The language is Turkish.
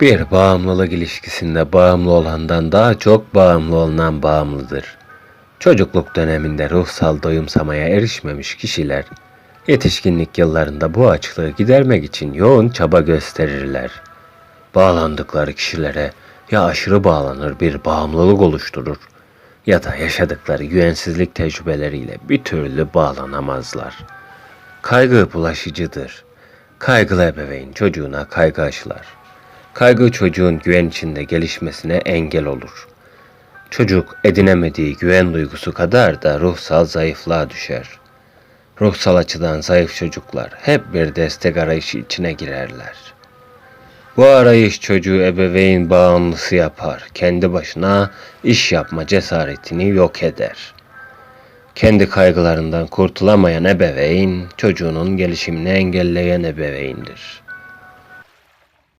Bir bağımlılık ilişkisinde bağımlı olandan daha çok bağımlı olunan bağımlıdır. Çocukluk döneminde ruhsal doyumsamaya erişmemiş kişiler, yetişkinlik yıllarında bu açlığı gidermek için yoğun çaba gösterirler. Bağlandıkları kişilere ya aşırı bağlanır bir bağımlılık oluşturur ya da yaşadıkları güvensizlik tecrübeleriyle bir türlü bağlanamazlar. Kaygı bulaşıcıdır. Kaygılı ebeveyn çocuğuna kaygı aşılar. Kaygı çocuğun güven içinde gelişmesine engel olur. Çocuk edinemediği güven duygusu kadar da ruhsal zayıflığa düşer. Ruhsal açıdan zayıf çocuklar hep bir destek arayışı içine girerler. Bu arayış çocuğu ebeveyn bağımlısı yapar. Kendi başına iş yapma cesaretini yok eder. Kendi kaygılarından kurtulamayan ebeveyn çocuğunun gelişimini engelleyen ebeveyndir.